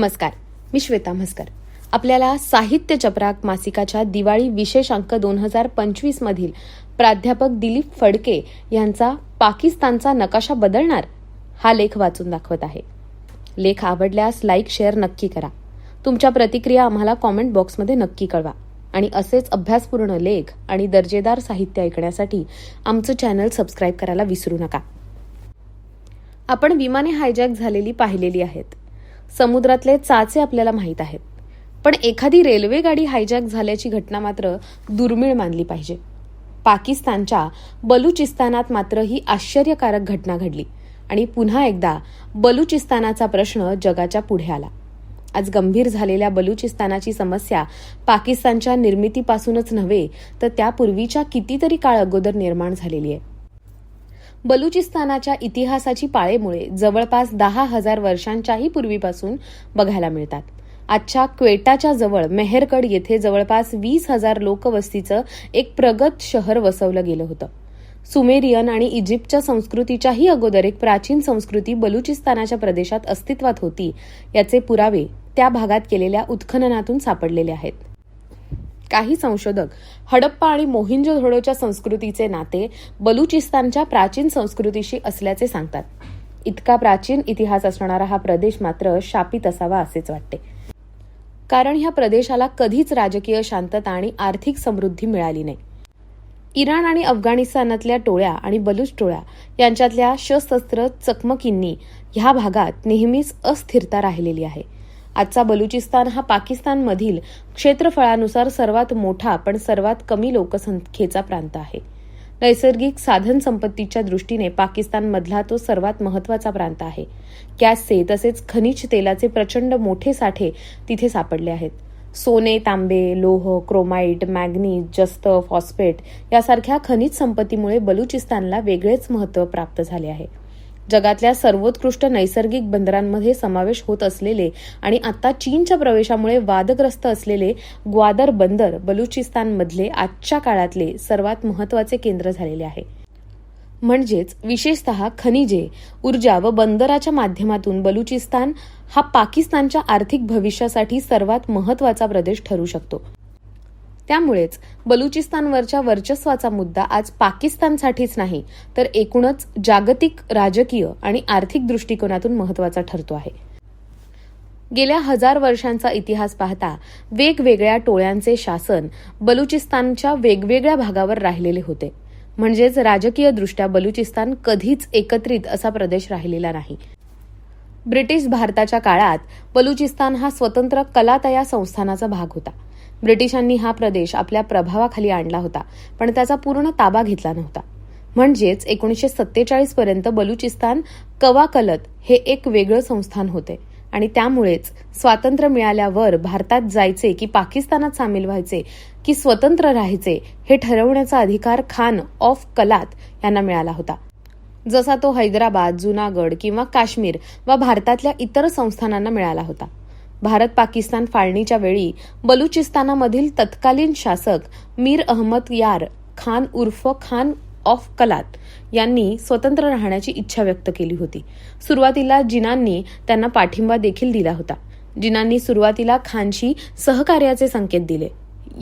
नमस्कार. मी श्वेता म्हस्कर. आपल्याला साहित्य चपराक मासिकाच्या दिवाळी विशेष अंक दोन हजार पंचवीस मधील प्राध्यापक दिलीप फडके यांचा पाकिस्तानचा नकाशा बदलणार? हा लेख वाचून दाखवत आहे. लेख आवडल्यास लाईक शेअर नक्की करा. तुमच्या प्रतिक्रिया आम्हाला कॉमेंट बॉक्समध्ये नक्की कळवा. आणि असेच अभ्यासपूर्ण लेख आणि दर्जेदार साहित्य ऐकण्यासाठी आमचं चॅनल सबस्क्राईब करायला विसरू नका. आपण विमाने हायजॅक झालेली पाहिलेली आहेत. समुद्रातले चाचे आपल्याला माहीत आहेत. पण एखादी रेल्वे गाडी हायजॅक झाल्याची घटना मात्र दुर्मिळ मानली पाहिजे. पाकिस्तानच्या बलुचिस्तानात मात्र ही आश्चर्यकारक घटना घडली आणि पुन्हा एकदा बलुचिस्तानाचा प्रश्न जगाच्या पुढे आला. आज गंभीर झालेल्या बलुचिस्तानाची समस्या पाकिस्तानच्या निर्मितीपासूनच नव्हे तर त्यापूर्वीच्या कितीतरी काळ अगोदर निर्माण झालेली आहे. बलुचिस्तानाच्या इतिहासाची पाळेमुळे जवळपास दहा हजार वर्षांच्याही पूर्वीपासून बघायला मिळतात. आजच्या क्वेटाच्या जवळ मेहरकड येथे जवळपास वीस हजार लोकवस्तीचं एक प्रगत शहर वसवलं गेलं होतं. सुमेरियन आणि इजिप्तच्या संस्कृतीच्याही अगोदर एक प्राचीन संस्कृती बलुचिस्तानाच्या प्रदेशात अस्तित्वात होती याचे पुरावे त्या भागात केलेल्या उत्खननातून सापडलेले आहेत. काही संशोधक हडप्पा आणि मोहिंजोधोडोच्या संस्कृतीचे नाते बलुचिस्तानच्या प्राचीन संस्कृतीशी असल्याचे सांगतात. इतका प्राचीन इतिहास असणारा हा प्रदेश मात्र शापित असावा असेच वाटते. कारण ह्या प्रदेशाला कधीच राजकीय शांतता आणि आर्थिक समृद्धी मिळाली नाही. इराण आणि अफगाणिस्तानातल्या टोळ्या आणि बलूच टोळ्या यांच्यातल्या सशस्त्र चकमकींनी ह्या भागात नेहमीच अस्थिरता राहिलेली आहे. आजचा बलुचिस्तान हा पाकिस्तानमधील क्षेत्रफळानुसार सर्वात मोठा पण सर्वात कमी लोकसंख्येचा प्रांत आहे. नैसर्गिक साधन संपत्तीच्या दृष्टीने पाकिस्तानमधला तो सर्वात महत्त्वाचा प्रांत आहे. गॅसचे तसेच खनिज तेलाचे प्रचंड मोठे साठे तिथे सापडले आहेत. सोने तांबे लोह क्रोमाइट मॅग्नीज जस्त फॉस्फेट यासारख्या खनिज संपत्तीमुळे बलुचिस्तानला वेगळेच महत्त्व प्राप्त झाले आहे. जगातल्या सर्वोत्कृष्ट नैसर्गिक बंदरांमध्ये समावेश होत असलेले आणि आता चीनच्या प्रवेशामुळे वादग्रस्त असलेले ग्वादर बंदर बलुचिस्तानमधले आजच्या काळातले सर्वात महत्त्वाचे केंद्र झालेले आहे. म्हणजेच विशेषतः खनिजे ऊर्जा व बंदराच्या माध्यमातून बलुचिस्तान हा पाकिस्तानच्या आर्थिक भविष्यासाठी सर्वात महत्त्वाचा प्रदेश ठरू शकतो. त्यामुळेच बलुचिस्तानवरच्या वर्चस्वाचा मुद्दा आज पाकिस्तानसाठीच नाही तर एकूणच जागतिक राजकीय आणि आर्थिक दृष्टिकोनातून महत्त्वाचा ठरतो आहे. गेल्या हजार वर्षांचा इतिहास पाहता वेगवेगळ्या टोळ्यांचे शासन बलुचिस्तानच्या वेगवेगळ्या भागावर राहिलेले होते. म्हणजेच राजकीयदृष्ट्या बलुचिस्तान कधीच एकत्रित असा प्रदेश राहिलेला नाही. ब्रिटिश भारताच्या काळात बलुचिस्तान हा स्वतंत्र कलातया संस्थानाचा भाग होता. ब्रिटिशांनी हा प्रदेश आपल्या प्रभावाखाली आणला होता पण त्याचा पूर्ण ताबा घेतला नव्हता. म्हणजेच एकोणीसशे सत्तेचाळीस पर्यंत बलुचिस्तान कवाकलत हे एक वेगळं संस्थान होते आणि त्यामुळेच स्वातंत्र्य मिळाल्यावर भारतात जायचे की पाकिस्तानात सामील व्हायचे की स्वतंत्र राहायचे हे ठरवण्याचा अधिकार खान ऑफ कलात यांना मिळाला होता. जसा तो हैदराबाद जुनागड किंवा काश्मीर व भारतातल्या इतर संस्थानांना मिळाला होता. भारत पाकिस्तान फाळणीच्या वेळी बलुचिस्तानामधील तत्कालीन शासक मीर अहमद यार खान उर्फ खान ऑफ कलात यांनी स्वतंत्र राहण्याची इच्छा व्यक्त केली होती. सुरुवातीला जिनांनी त्यांना पाठिंबा देखील दिला होता. जिनांनी सुरुवातीला खानशी सहकार्याचे संकेत दिले.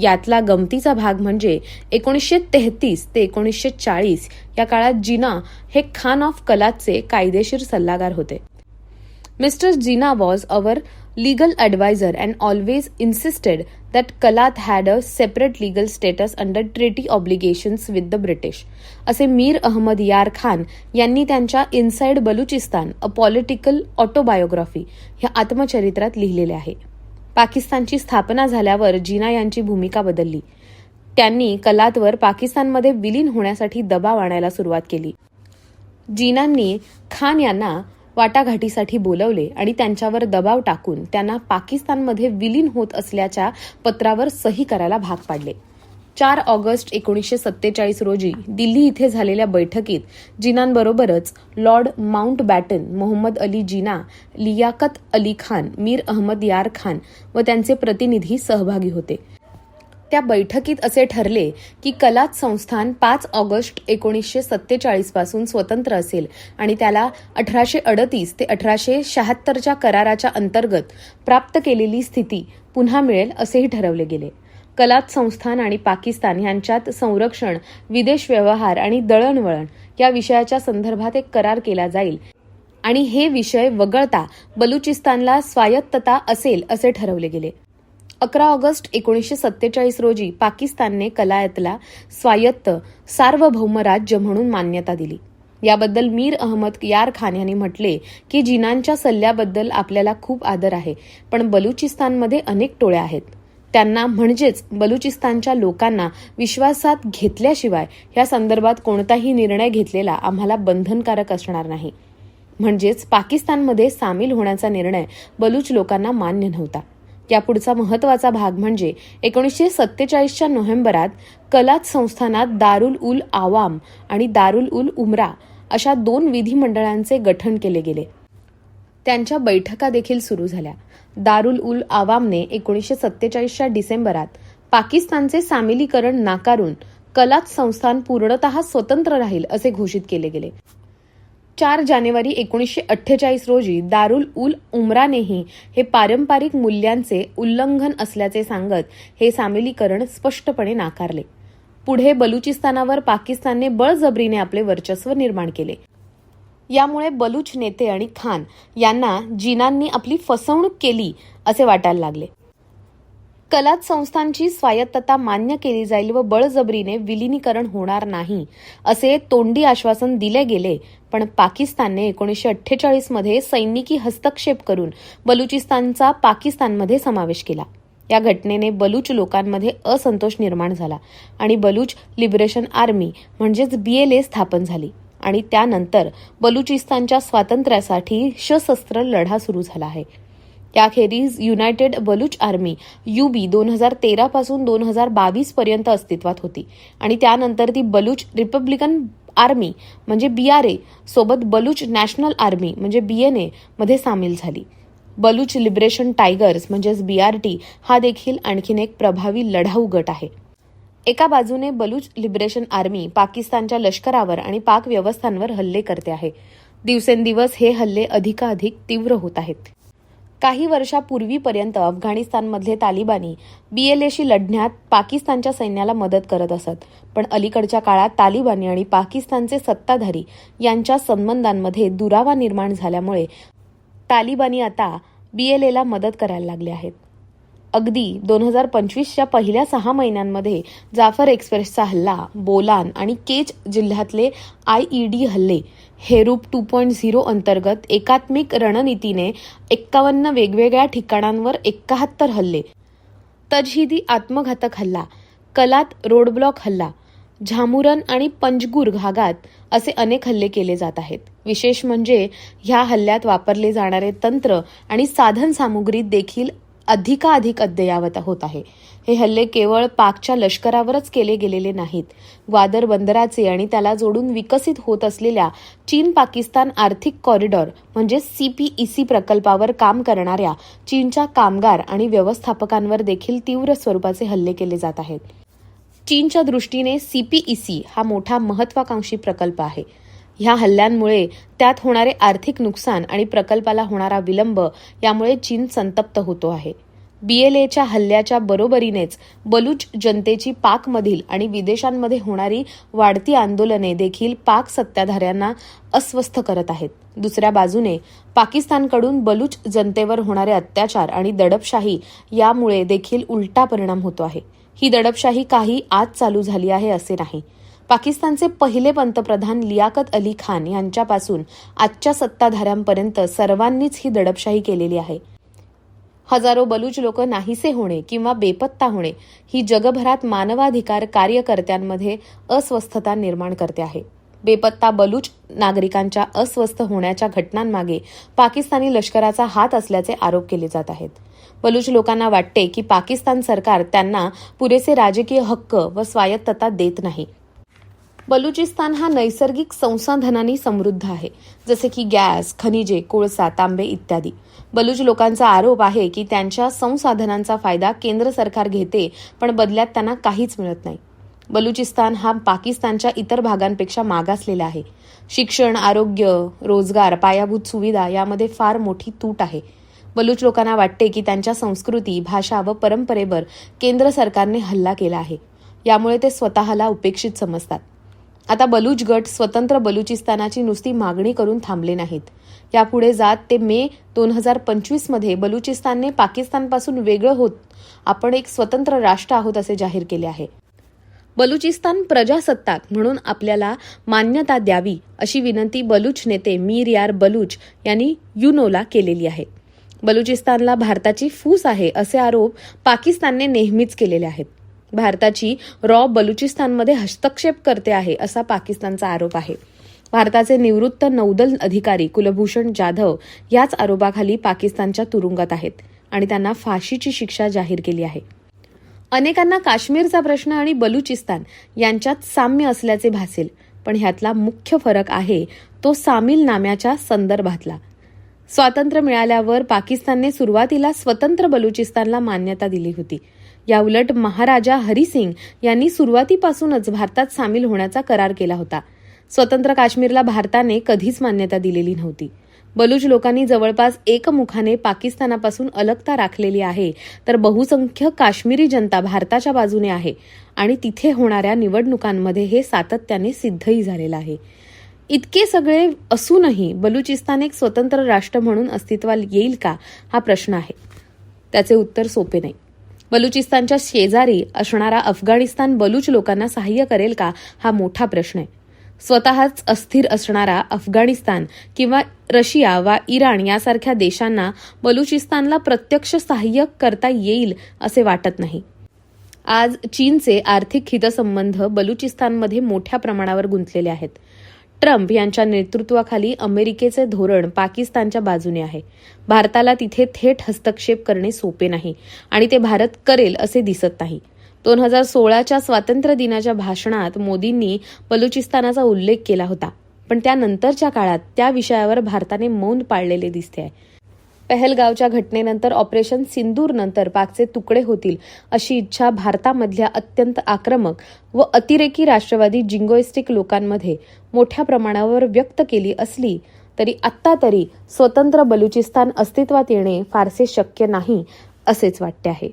यातला गमतीचा भाग म्हणजे एकोणीसशे तेहतीस ते एकोणीसशे चाळीस या काळात जिना हे खान ऑफ कलातचे कायदेशीर सल्लागार होते. Mister Jinnah was our legal advisor and always insisted that Kalat had a separate legal status under treaty obligations with the British. असे मीर अहमद यार खान यांनी त्यांच्या inside Balochistan a political autobiography ह्या आत्मचरित्रात लिहिलेले आहे. पाकिस्तानची स्थापना झाल्यावर जिना यांची भूमिका बदलली. त्यांनी कलातवर पाकिस्तानमध्ये विलीन होण्यासाठी दबाव आणायला सुरुवात केली. जिनांनी खान यांना वाटाघाटीसाठी बोलवले आणि त्यांच्यावर दबाव टाकून त्यांना पाकिस्तानमध्ये विलीन होत असल्याच्या पत्रावर सही करायला भाग पाडले. चार ऑगस्ट एकोणीसशे सत्तेचाळीस रोजी दिल्ली इथे झालेल्या बैठकीत जिनांबरोबरच Lord Mountbatten Mohammad Ali Jinnah Liaquat Ali Khan Mir Ahmad Yar Khan व त्यांचे प्रतिनिधी सहभागी होते. त्या बैठकीत असे ठरले की कलात संस्थान पाच ऑगस्ट एकोणीसशे सत्तेचाळीसपासून स्वतंत्र असेल आणि त्याला अठराशे अडतीस ते अठराशे शहात्तरच्या कराराच्या अंतर्गत प्राप्त केलेली स्थिती पुन्हा मिळेल असेही ठरवले गेले. कलात संस्थान आणि पाकिस्तान यांच्यात संरक्षण विदेश व्यवहार आणि दळणवळण या विषयाच्या संदर्भात एक करार केला जाईल आणि हे विषय वगळता बलुचिस्तानला स्वायत्तता असेल असे ठरवले गेले. अकरा ऑगस्ट एकोणीसशे सत्तेचाळीस रोजी पाकिस्तानने कलायतला स्वायत्त सार्वभौम राज्य म्हणून मान्यता दिली. याबद्दल मीर अहमद यार खान यांनी म्हटले की जिनांच्या सल्ल्याबद्दल आपल्याला खूप आदर आहे पण बलुचिस्तानमध्ये अनेक टोळ्या आहेत. त्यांना म्हणजेच बलुचिस्तानच्या लोकांना विश्वासात घेतल्याशिवाय या संदर्भात कोणताही निर्णय घेतलेला आम्हाला बंधनकारक असणार नाही. म्हणजेच पाकिस्तानमध्ये सामील होण्याचा निर्णय बलूच लोकांना मान्य नव्हता. यापुढचा महत्त्वाचा भाग म्हणजे एकोणीसशे सत्तेचाळीसच्या नोव्हेंबरात कलात संस्थानात दारुल उल आवाम आणि दारुल उल उमरा अशा दोन विधिमंडळांचे गठन केले गेले. त्यांच्या बैठका देखील सुरू झाल्या. दारुल उल आवामने एकोणीसशे सत्तेचाळीसच्या डिसेंबरात पाकिस्तानचे सामिलीकरण नाकारून कलात संस्थान पूर्णतः स्वतंत्र राहील असे घोषित केले गेले. चार जानेवारी एकोणीसशे अठ्ठेचाळीस रोजी दारुल उल उमरानेही हे पारंपरिक मूल्यांचे उल्लंघन असल्याचे सांगत हे सामिलीकरण स्पष्टपणे नाकारले. पुढे बलुचिस्तानावर पाकिस्तानने बळजबरीने आपले वर्चस्व निर्माण केले. यामुळे बलूच नेते आणि खान यांना जिनांनी आपली फसवणूक केली असे वाटायला लागले. कलात संस्थांची स्वायत्तता मान्य केली जाईल व बळजबरीने विलिनीकरण होणार नाही असे तोंडी आश्वासन दिले गेले. पण पाकिस्तानने एकोणीसशे अठ्ठेचाळीसमध्ये सैनिकी हस्तक्षेप करून बलुचिस्तानचा पाकिस्तानमध्ये समावेश केला. या घटनेने बलूच लोकांमध्ये असंतोष निर्माण झाला आणि बलूच लिबरेशन आर्मी म्हणजेच बीएलए स्थापन झाली आणि त्यानंतर बलुचिस्तानच्या स्वातंत्र्यासाठी सशस्त्र लढा सुरू झाला आहे. याखेरीज युनायटेड बलूच आर्मी युबी दोन हजार तेरा पासून दोन हजार बावीस पर्यंत अस्तित्वात होती. आणि त्यानंतर ती बलूच रिपब्लिकन आर्मी म्हणजे बीआरए सोबत बलूच नॅशनल आर्मी म्हणजे बीएनए मध्ये सामील झाली. बलूच लिबरेशन टायगर्स म्हणजेच बीआरटी हा देखील आणखीन एक प्रभावी लढाऊ गट आहे. एका बाजूने बलूच लिबरेशन आर्मी पाकिस्तानच्या लष्करावर आणि पाक व्यवस्थांवर हल्ले करते आहे. दिवसेंदिवस हे हल्ले अधिकाधिक तीव्र होत आहेत. काही वर्षापूर्वीपर्यंत अफगाणिस्तानमधले तालिबानी बीएलएशी लढण्यात पाकिस्तानच्या सैन्याला मदत करत असत. पण अलीकडच्या काळात तालिबानी आणि पाकिस्तानचे सत्ताधारी यांच्या संबंधांमध्ये दुरावा निर्माण झाल्यामुळे तालिबानी आता बीएलएला मदत करायला लागले आहेत. अगदी दोन हजार पंचवीसच्या पहिल्या सहा महिन्यांमध्ये जाफर एक्सप्रेसचा हल्ला बोलान आणि केच जिल्ह्यातले आय ई डी हल्ले हेरूप टू पॉईंट झिरो अंतर्गत एकात्मिक रणनीतीने एक्कावन्न वेगवेगळ्या ठिकाणांवर एकाहत्तर हल्ले. तजहिदी आत्मघातक हल्ला कलात रोडब्लॉक हल्ला झामुरन आणि पंजगूर भागात असे अनेक हल्ले केले जात आहेत. विशेष म्हणजे ह्या हल्ल्यात वापरले जाणारे तंत्र आणि साधनसामुग्री देखील अधिकाधिक अद्ययावत होत आहे. हे हल्ले केवळ पाकच्या लष्करावरच केले गेलेले नाहीत. ग्वादर बंदराचे आणि त्याला जोडून विकसित होत असलेल्या चीन पाकिस्तान आर्थिक कॉरिडॉर म्हणजे सीपीईसी प्रकल्पावर काम करणाऱ्या चीनच्या कामगार आणि व्यवस्थापकांवर देखील तीव्र स्वरूपाचे हल्ले केले जात आहेत. चीनच्या दृष्टीने सीपीईसी हा मोठा महत्वाकांक्षी प्रकल्प आहे. ह्या हल्ल्यांमुळे त्यात होणारे आर्थिक नुकसान आणि प्रकल्पाला होणारा विलंब यामुळे चीन संतप्त होतो आहे. बीएलएच्या हल्ल्याच्या बरोबरीनेच बलूच जनतेची पाकमधील आणि विदेशांमध्ये होणारी वाढती आंदोलने देखील पाक सत्ताधाऱ्यांना अस्वस्थ करत आहेत. दुसऱ्या बाजूने पाकिस्तानकडून बलूच जनतेवर होणारे अत्याचार आणि दडपशाही यामुळे देखील उलटा परिणाम होतो आहे. ही दडपशाही काही आज चालू झाली आहे असे नाही. पाकिस्तानचे पहिले पंतप्रधान लियाकत अली खान यांच्यापासून आजच्या सत्ताधाऱ्यांपर्यंत सर्वांनीच ही दडपशाही केलेली आहे. हजारो बलूच लोक नाहीसे होणे किंवा बेपत्ता होणे ही जगभरात मानवाधिकार कार्यकर्त्यांमध्ये अस्वस्थता निर्माण करते आहे. बेपत्ता बलूच नागरिकांच्या अस्वस्थ होण्याच्या घटनांमागे पाकिस्तानी लष्कराचा हात असल्याचे आरोप केले जात आहेत. बलूच लोकांना वाटते की पाकिस्तान सरकार त्यांना पुरेसे राजकीय हक्क व स्वायत्तता देत नाही. बलुचिस्तान हा नैसर्गिक संसाधनांनी समृद्ध आहे जसे की गॅस खनिजे कोळसा तांबे इत्यादी. बलूच लोकांचा आरोप आहे की त्यांच्या संसाधनांचा फायदा केंद्र सरकार घेते पण बदल्यात त्यांना काहीच मिळत नाही. बलुचिस्तान हा पाकिस्तानच्या इतर भागांपेक्षा मागासलेला आहे. शिक्षण आरोग्य रोजगार पायाभूत सुविधा यामध्ये फार मोठी तूट आहे. बलूच लोकांना वाटते की त्यांच्या संस्कृती भाषा व परंपरेवर केंद्र सरकारने हल्ला केला आहे. यामुळे ते स्वतःला उपेक्षित समजतात. आता बलूच गट स्वतंत्र बलुचिस्तानाची नुसती मागणी करून थांबले नाहीत. यापुढे जात ते मे दोन हजार पंचवीसमध्ये बलुचिस्तानने पाकिस्तानपासून वेगळं होत आपण एक स्वतंत्र राष्ट्र आहोत असे जाहीर केले आहे. बलुचिस्तान प्रजासत्ताक म्हणून आपल्याला मान्यता द्यावी अशी विनंती बलूच नेते मीर यार बलूच यांनी युनोला केलेली आहे. बलुचिस्तानला भारताची फूस आहे असे आरोप पाकिस्तानने नेहमीच केलेले आहेत. भारताची रॉ बलुचिस्तानमध्ये हस्तक्षेप करते आहे असा पाकिस्तानचा आरोप आहे. भारताचे निवृत्त नौदल अधिकारी कुलभूषण जाधव याच आरोपाखाली पाकिस्तानच्या तुरुंगात आहेत आणि त्यांना फाशीची शिक्षा जाहीर केली आहे. अनेकांना काश्मीरचा प्रश्न आणि बलुचिस्तान यांच्यात साम्य असल्याचे भासेल पण ह्यातला मुख्य फरक आहे तो सामील नाम्याच्या संदर्भातला. स्वातंत्र्य मिळाल्यावर पाकिस्तानने सुरुवातीला स्वतंत्र बलुचिस्तानला मान्यता दिली होती. याउलट महाराजा हरिसिंग यांनी सुरुवातीपासूनच भारतात सामील होण्याचा करार केला होता. स्वतंत्र काश्मीरला भारताने कधीच मान्यता दिलेली नव्हती. बलूच लोकांनी जवळपास एकमुखाने पाकिस्तानापासून अलगता राखलेली आहे तर बहुसंख्य काश्मीरी जनता भारताच्या बाजूने आहे आणि तिथे होणाऱ्या निवडणुकांमध्ये हे सातत्याने सिद्धही झालेलं आहे. इतके सगळे असूनही बलुचिस्तान एक स्वतंत्र राष्ट्र म्हणून अस्तित्वात येईल का? हा प्रश्न आहे. त्याचे उत्तर सोपे नाही. बलुचिस्तानच्या शेजारी असणारा अफगाणिस्तान बलूच लोकांना सहाय्य करेल का? हा मोठा प्रश्न आहे. स्वतःच अस्थिर असणारा अफगाणिस्तान किंवा रशिया वा इराण यासारख्या देशांना बलुचिस्तानला प्रत्यक्ष सहाय्य करता येईल असे वाटत नाही. आज चीनचे आर्थिक हितसंबंध बलुचिस्तानमध्ये मोठ्या प्रमाणावर गुंतलेले आहेत. ट्रम्प यांच्या नेतृत्वाखाली अमेरिकेचे धोरण पाकिस्तानच्या बाजूने आहे. भारताला तिथे थेट हस्तक्षेप करणे सोपे नाही आणि ते भारत करेल असे दिसत नाही. दोन हजार सोळाच्या स्वातंत्र्य दिनाच्या भाषणात मोदींनी बलुचिस्तानाचा उल्लेख केला होता. पण त्यानंतरच्या काळात त्या विषयावर भारताने मौन पाळलेले दिसते आहे. पहलगावच्या घटनेनंतर ऑपरेशन सिंदूर नंतर पाकचे तुकडे होतील अशी इच्छा भारतामधल्या अत्यंत आक्रमक व अतिरेकी राष्ट्रवादी जिंगोइस्टिक लोकांमध्ये मोठ्या प्रमाणावर व्यक्त केली असली तरी आत्ता तरी स्वतंत्र बलुचिस्तान अस्तित्वात येणे फारसे शक्य नाही असेच वाटते आहे.